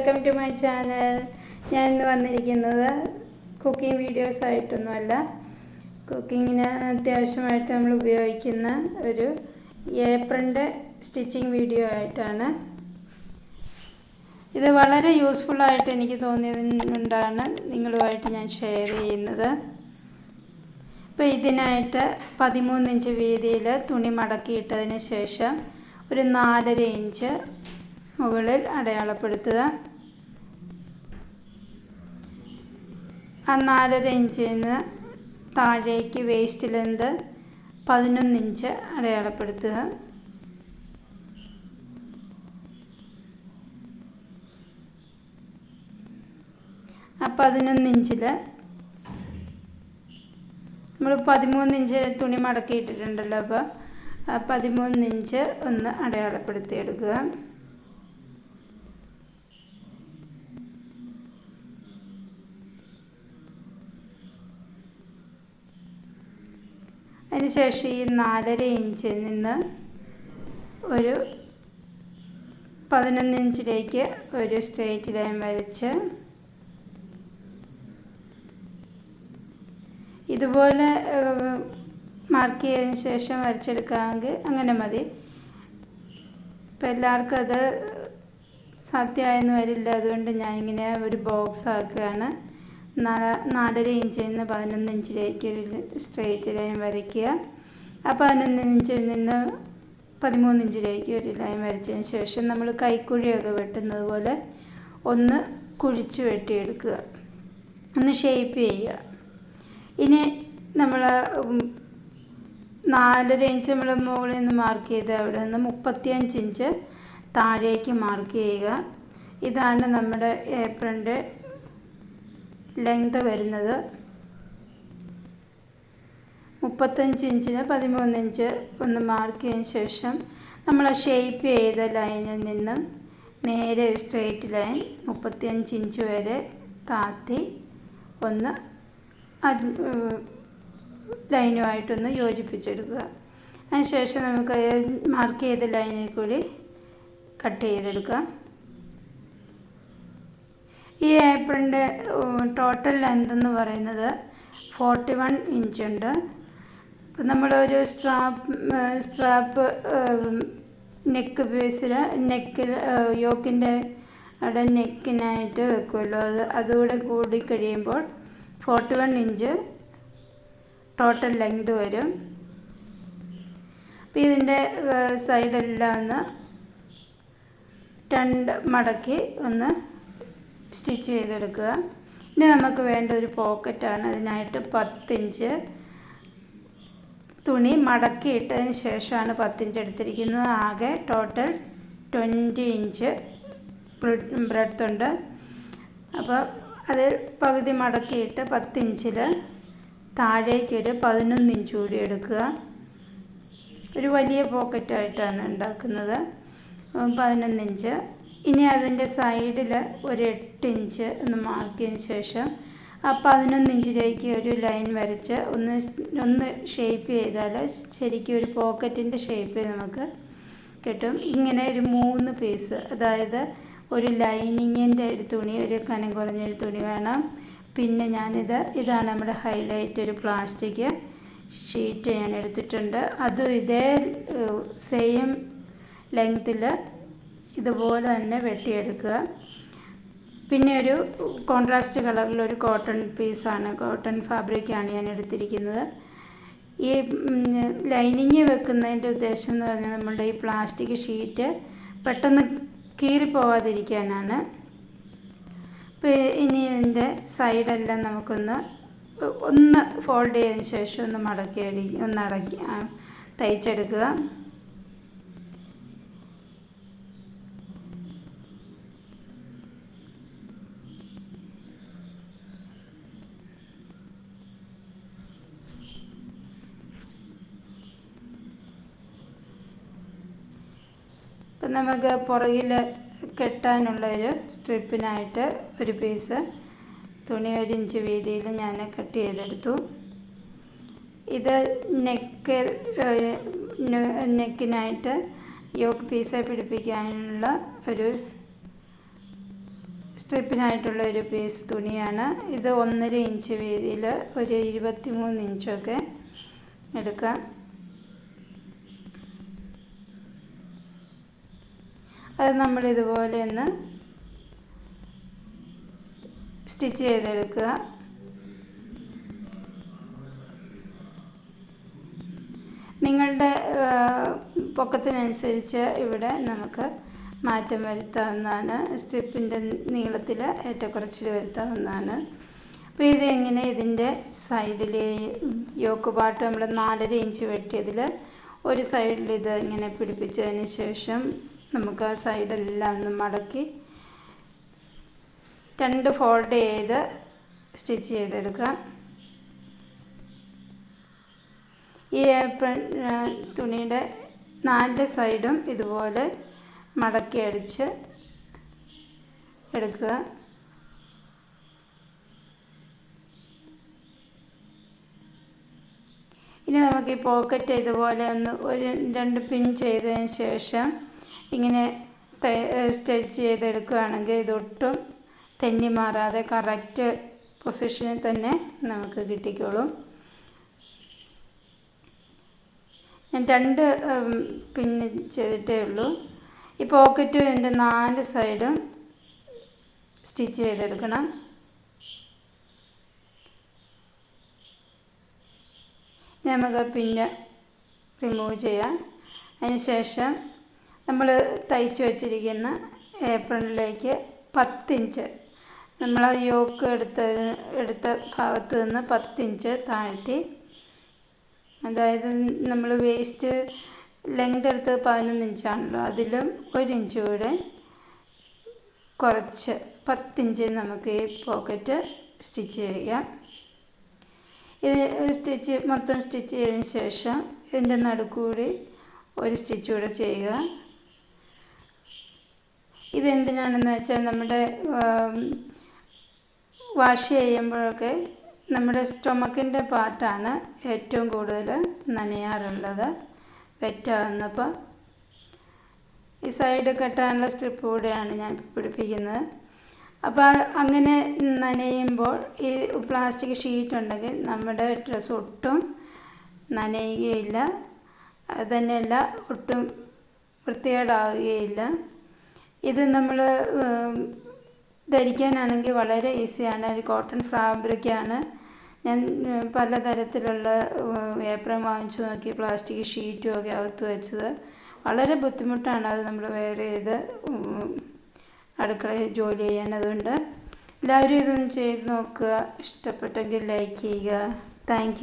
Welcome to my channel. ഞാൻ ഇന്ന് വന്നിരിക്കുന്നത് കുക്കിംഗ് വീഡിയോസ് ആയിട്ടൊന്നുമല്ല. കുക്കിങ്ങിന് അത്യാവശ്യമായിട്ട് നമ്മൾ ഉപയോഗിക്കുന്ന ഒരു ഏപ്രിന്റെ സ്റ്റിച്ചിങ് വീഡിയോ ആയിട്ടാണ്. ഇത് വളരെ യൂസ്ഫുള്ളായിട്ട് എനിക്ക് തോന്നിയതുകൊണ്ടാണ് നിങ്ങളുമായിട്ട് ഞാൻ ഷെയർ ചെയ്യുന്നത്. ഇപ്പം ഇതിനായിട്ട് പതിമൂന്ന് ഇഞ്ച് വീതിയിൽ തുണി മടക്കിയിട്ടതിന് ശേഷം ഒരു നാലര ഇഞ്ച് മുകളിൽ അടയാളപ്പെടുത്തുക. നാലര ഇഞ്ചിൽ നിന്ന് താഴേക്ക് വേസ്റ്റ് ലെന്ത് പതിനൊന്ന് ഇഞ്ച് അടയാളപ്പെടുത്തുക. ആ പതിനൊന്ന് ഇഞ്ചിൽ നമ്മൾ പതിമൂന്ന് ഇഞ്ച് തുണി മടക്കിയിട്ടിട്ടുണ്ടല്ലോ അപ്പോൾ പതിമൂന്ന് ഇഞ്ച് ഒന്ന് അടയാളപ്പെടുത്തി അതിനുശേഷം ഈ നാലര ഇഞ്ചിൽ നിന്ന് ഒരു പതിനൊന്ന് ഇഞ്ചിലേക്ക് ഒരു സ്ട്രെയിറ്റ് ലൈൻ വരച്ച് ഇതുപോലെ മാർക്ക് ചെയ്തതിന് ശേഷം വരച്ചെടുക്കാമെങ്കിൽ അങ്ങനെ മതി. ഇപ്പം എല്ലാവർക്കും അത് സാധ്യമായെന്ന് വരില്ല. അതുകൊണ്ട് ഞാനിങ്ങനെ ഒരു ബോക്സ് ആക്കുകയാണ്. നാല നാലര ഇഞ്ചിൽ നിന്ന് പതിനൊന്ന് ഇഞ്ചിലേക്ക് ഒരു സ്ട്രെയിറ്റ് ലൈൻ വരയ്ക്കുക. ആ പതിനൊന്ന് ഇഞ്ചിൽ നിന്ന് പതിമൂന്ന് ഇഞ്ചിലേക്ക് ഒരു ലൈൻ വരച്ചതിന് ശേഷം നമ്മൾ കൈക്കുഴിയൊക്കെ വെട്ടുന്നത് പോലെ ഒന്ന് കുഴിച്ച് വെട്ടിയെടുക്കുക. ഒന്ന് ഷേപ്പ് ചെയ്യുക. ഇനി നമ്മൾ നാലര ഇഞ്ച് നമ്മൾ മുകളിൽ നിന്ന് മാർക്ക് ചെയ്ത് അവിടെ നിന്ന് മുപ്പത്തിയഞ്ച് ഇഞ്ച് താഴേക്ക് മാർക്ക് ചെയ്യുക. ഇതാണ് നമ്മുടെ ഏപ്രിന്റെ ലെങ്ത് വരുന്നത് മുപ്പത്തഞ്ച് ഇഞ്ചിന് പതിമൂന്ന് ഇഞ്ച് ഒന്ന് മാർക്ക് ചെയ്തതിന് ശേഷം നമ്മൾ ഷേപ്പ് ചെയ്ത ലൈനിൽ നിന്നും നേരെ ഒരു സ്ട്രെയിറ്റ് ലൈൻ മുപ്പത്തിയഞ്ച് ഇഞ്ച് വരെ താത്തി ഒന്ന് അത് ലൈനുമായിട്ടൊന്ന് യോജിപ്പിച്ചെടുക്കുക. അതിനുശേഷം നമുക്ക് മാർക്ക് ചെയ്ത ലൈനിൽ കൂടി കട്ട് ചെയ്തെടുക്കുക ഈ ഏപ്പിളിന്റെ ടോട്ടൽ ലെങ്ത് എന്ന് പറയുന്നത് ഫോർട്ടി വൺ ഇഞ്ച് ഉണ്ട്. ഇപ്പം നമ്മളൊരു സ്ട്രാപ്പ് സ്ട്രാപ്പ് നെക്ക് പീസിൽ നെക്കിൽ യോക്കിന്റെ അവിടെ നെക്കിനായിട്ട് വെക്കുമല്ലോ അത് അതുകൂടെ കൂടി കഴിയുമ്പോൾ forty one inch total length വരും അപ്പോൾ ഇതിന്റെ സൈഡെല്ലാം ഒന്ന് രണ്ട് മടക്കി ഒന്ന് സ്റ്റിച്ച് ചെയ്തെടുക്കുക. ഇനി നമുക്ക് വേണ്ട ഒരു പോക്കറ്റാണ്. അതിനായിട്ട് പത്തിഞ്ച് തുണി മടക്കിയിട്ടതിന് ശേഷമാണ് പത്തിഞ്ച് എടുത്തിരിക്കുന്നത്. ആകെ ടോട്ടൽ ട്വന്റി ഇഞ്ച് ബ്രെഡ്ത്ത് ഉണ്ട്. അപ്പോൾ അത് പകുതി മടക്കിയിട്ട് പത്തിഞ്ചിൽ താഴേക്കൊരു പതിനൊന്ന് ഇഞ്ച് കൂടി എടുക്കുക. ഒരു വലിയ പോക്കറ്റായിട്ടാണ് ഉണ്ടാക്കുന്നത്. പതിനൊന്ന് ഇഞ്ച്. ഇനി അതിന്റെ സൈഡിൽ ഒരു എട്ട് ഇഞ്ച് ഒന്ന് മാർക്ക് ചെയ്തതിന് ശേഷം ആ പതിനൊന്ന് ഇഞ്ചിലേക്ക് ഒരു ലൈൻ വരച്ച് ഒന്ന് ഒന്ന് ഷേപ്പ് ചെയ്താൽ ശരിക്കും ഒരു പോക്കറ്റിന്റെ ഷേപ്പ് നമുക്ക് കിട്ടും. ഇങ്ങനെ ഒരു മൂന്ന് പീസ് അതായത് ഒരു ലൈനിങ്ങിന്റെ ഒരു തുണി ഒരു കനം കുറഞ്ഞൊരു തുണി വേണം. പിന്നെ ഞാനിത് ഇതാണ് നമ്മുടെ ഹൈലൈറ്റ് ഒരു പ്ലാസ്റ്റിക് ഷീറ്റ് ഞാൻ എടുത്തിട്ടുണ്ട്. അതും ഇതേ സെയിം ലെങ്ത്തിൽ ഇതുപോലെ തന്നെ വെട്ടിയെടുക്കുക. പിന്നെ ഒരു കോൺട്രാസ്റ്റ് കളറിലൊരു കോട്ടൺ പീസാണ് കോട്ടൺ ഫാബ്രിക്കാണ് ഞാൻ എടുത്തിരിക്കുന്നത്. ഈ ലൈനിങ് വെക്കുന്നതിന്റെ ഉദ്ദേശം എന്ന് പറഞ്ഞാൽ നമ്മളുടെ ഈ പ്ലാസ്റ്റിക് ഷീറ്റ് പെട്ടെന്ന് കീറിപ്പോകാതിരിക്കാനാണ് അപ്പോൾ ഇനി ഇതിന്റെ സൈഡെല്ലാം നമുക്കൊന്ന് ഒന്ന് ഫോൾഡ് ചെയ്തതിന് ശേഷം ഒന്ന് മടക്കി അടി ഒന്ന് അടക്കി തയ്ച്ചെടുക്കുക. നമുക്ക് പുറകിൽ കെട്ടാനുള്ള ഒരു സ്ട്രിപ്പിനായിട്ട് ഒരു പീസ് തുണി ഒരു ഇഞ്ച് വീതിയിൽ ഞാൻ കട്ട് ചെയ്തെടുത്തു. ഇത് നെക്ക് നെക്കിനായിട്ട് യോക്ക് പീസ് പിടിപ്പിക്കാനുള്ള ഒരു സ്ട്രിപ്പിനായിട്ടുള്ള ഒരു പീസ് തുണിയാണ്. ഇത് ഒന്നര ഇഞ്ച് വീതിയിൽ ഒരു ഇരുപത്തി മൂന്ന് ഇഞ്ചൊക്കെ എടുക്കാം. നമ്മൾ ഇതുപോലെ ഒന്ന് സ്റ്റിച്ച് ചെയ്തെടുക്കുക. നിങ്ങളുടെ പൊക്കത്തിനനുസരിച്ച് ഇവിടെ നമുക്ക് മാറ്റം വരുത്താവുന്നതാണ്. സ്ട്രിപ്പിന്റെ നീളത്തിൽ ഏറ്റക്കുറച്ചിൽ വരുത്താവുന്നതാണ്. അപ്പോൾ ഇത് എങ്ങനെ ഇതിന്റെ സൈഡിൽ യോക്ക് പാട്ട് നമ്മൾ നാലര ഇഞ്ച് വെട്ടിയതിൽ ഒരു സൈഡിൽ ഇത് ഇങ്ങനെ പിടിപ്പിച്ചതിന് ശേഷം നമുക്ക് ആ സൈഡെല്ലാം ഒന്ന് മടക്കി രണ്ട് ഫോൾഡ് ചെയ്ത് സ്റ്റിച്ച് ചെയ്തെടുക്കാം ഈ തുണിയുടെ നാല് സൈഡും ഇതുപോലെ മടക്കി അടിച്ച് എടുക്കുക. ഇനി നമുക്ക് ഈ പോക്കറ്റ് ഇതുപോലെ ഒന്ന് ഒരു രണ്ട് പിൻ ചെയ്തതിന് ശേഷം ഇങ്ങനെ സ്റ്റിച്ച് ചെയ്തെടുക്കുകയാണെങ്കിൽ ഇതൊട്ടും തെന്നി മാറാതെ കറക്റ്റ് പൊസിഷനിൽ തന്നെ നമുക്ക് കിട്ടിക്കോളും. ഞാൻ രണ്ട് പിന്ന് ചെയ്തിട്ടേ ഉള്ളൂ. ഈ പോക്കറ്റും എന്റെ നാല് സൈഡും സ്റ്റിച്ച് ചെയ്തെടുക്കണം. നമുക്ക് പിന്നെ റിമൂവ് ചെയ്യാം. അതിന് ശേഷം നമ്മൾ തയ്ച്ച് വച്ചിരിക്കുന്ന ഏപ്രണിലേക്ക് പത്തിഞ്ച് നമ്മൾ യോക്ക് എടുത്ത എടുത്ത ഭാഗത്ത് നിന്ന് പത്തിഞ്ച് താഴ്ത്തി. അതായത് നമ്മൾ വേസ്റ്റ് ലെങ്ത് എടുത്തത് പതിനൊന്ന് ഇഞ്ചാണല്ലോ. അതിലും ഒരു ഇഞ്ച് കൂടെ കുറച്ച് പത്തിഞ്ച് നമുക്ക് ഈ പോക്കറ്റ് സ്റ്റിച്ച് ചെയ്യാം. ഇത് സ്റ്റിച്ച് മൊത്തം സ്റ്റിച്ച് ചെയ്തതിന് ശേഷം ഇതിന്റെ നടുക്കൂടി ഒരു സ്റ്റിച്ച് കൂടെ ചെയ്യുക. ഇതെന്തിനാണെന്ന് വെച്ചാൽ നമ്മുടെ വാഷ് ചെയ്യുമ്പോഴൊക്കെ നമ്മുടെ സ്റ്റൊമക്കിന്റെ പാർട്ടാണ് ഏറ്റവും കൂടുതൽ നനയാറുള്ളത്. വെറ്റാകുന്നപ്പോൾ ഈ സൈഡ് കെട്ടാനുള്ള സ്ട്രിപ്പ് കൂടെയാണ് ഞാൻ പിടിപ്പിക്കുന്നത്. അപ്പോൾ അങ്ങനെ നനയുമ്പോൾ ഈ പ്ലാസ്റ്റിക് ഷീറ്റ് ഉണ്ടെങ്കിൽ നമ്മുടെ ഡ്രസ്സ് ഒട്ടും നനയുകയില്ല. അതുതന്നെയല്ല ഒട്ടും വൃത്തികേടാവുകയില്ല. ഇത് നമ്മൾ ധരിക്കാനാണെങ്കിൽ വളരെ ഈസിയാണ്. ഒരു കോട്ടൺ ഫാബ്രിക്കാണ് ഞാൻ പലതരത്തിലുള്ള ഏപ്രം വാങ്ങിച്ചു നോക്കി. പ്ലാസ്റ്റിക് ഷീറ്റും ഒക്കെ അകത്ത് വെച്ചത്. വളരെ ബുദ്ധിമുട്ടാണ് അത് നമ്മൾ വെയർ ചെയ്ത് അടുക്കളയിൽ ജോലി ചെയ്യാൻ അതുകൊണ്ട് എല്ലാവരും ഇതൊന്ന് ചെയ്ത് നോക്കുക. ഇഷ്ടപ്പെട്ടെങ്കിൽ ലൈക്ക് ചെയ്യുക. താങ്ക്